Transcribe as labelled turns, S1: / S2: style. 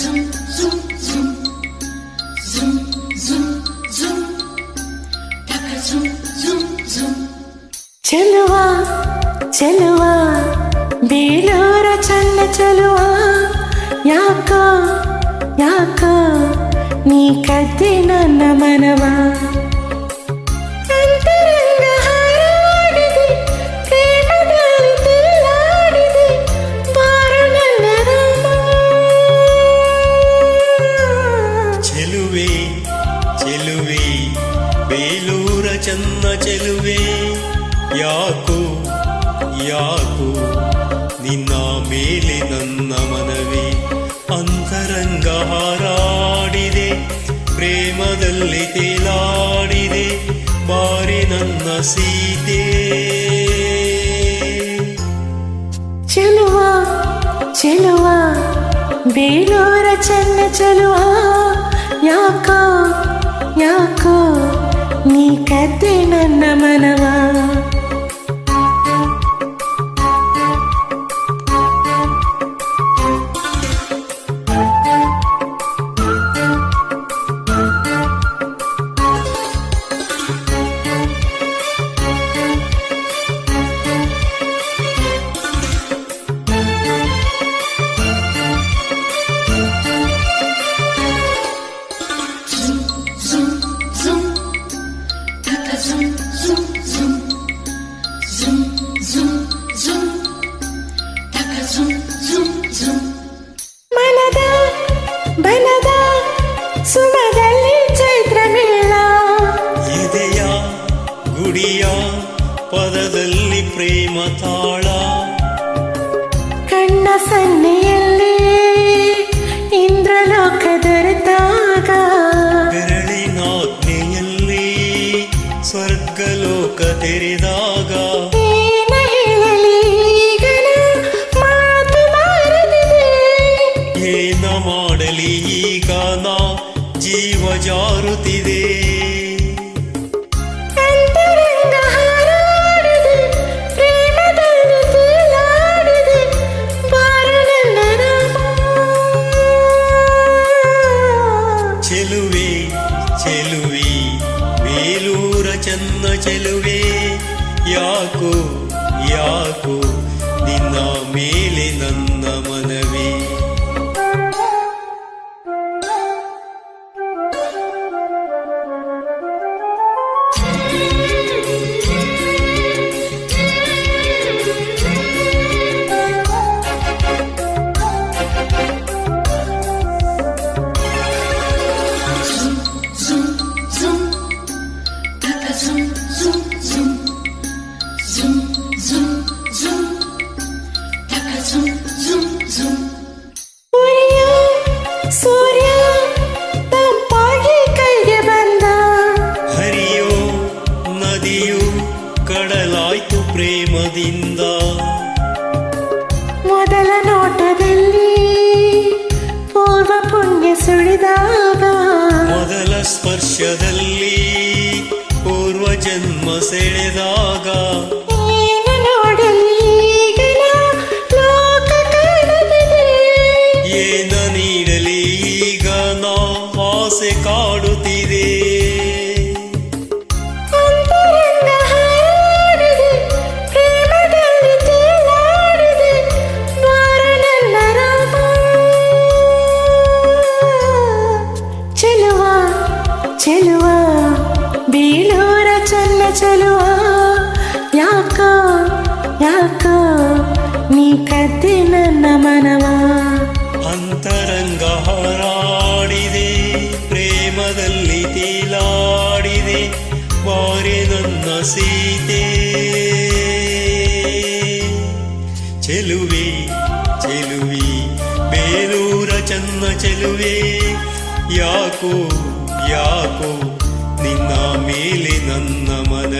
S1: zoom, zoom, zoom. Zoom, zoom, zoom. Paka zoom, zoom, zoom.
S2: చెలువా చెలువా బీలోర చల్ల చెలువా యాక యాక నీ కత్తి నన్న మనవా
S3: ಚೆಲುವೆ. ಯಾಕೋ ಯಾಕೋ, ನಿನ್ನ ಮೇಲೆ ನನ್ನ ಮನವಿ ಅಂತರಂಗ ಹಾರಾಡಿದೆ, ಪ್ರೇಮದಲ್ಲಿ ತೇಲಾಡಿದೆ, ಬಾರಿ ನನ್ನ ಸೀತೆ.
S2: ಚೆಲುವ ಚೆಲುವ, ಬೇಲೂರ ಚೆನ್ನ ಚೆಲುವ. ಯಾಕ ಯಾಕ నీ కత్తి నన్న మనవా? ರಾಮ
S3: ಚೆಲುವೆ ಚೆಲುವೆ ಬೇಲೂರ ಚನ್ನ ಚೆಲುವೆ ಯಾಕೋ ಯಾಕೋ ನಿನ್ನ ಮೇಲೆ ನನ್ನ ಮನವೇ
S2: ಸುಳಿದಾಗ
S3: ಮೊದಲ ಸ್ಪರ್ಶದಲ್ಲಿ ಪೂರ್ವ ಜನ್ಮ ಸೆಳೆದಾಗ
S2: ಏನು ನೋಡಲಿ
S3: ಈಗ ನಾ ಆಸೆ ಕಾಡುತ್ತಿದೆ.
S2: ಚೆಲುವೆ ಬೇಲೂರ ಚನ್ನ ಚೆಲುವೆ. ಯಾಕೋ ಯಾಕೋ ನಿನ್ನ
S3: ಮೇಲೆ ನನ್ನ ಮನ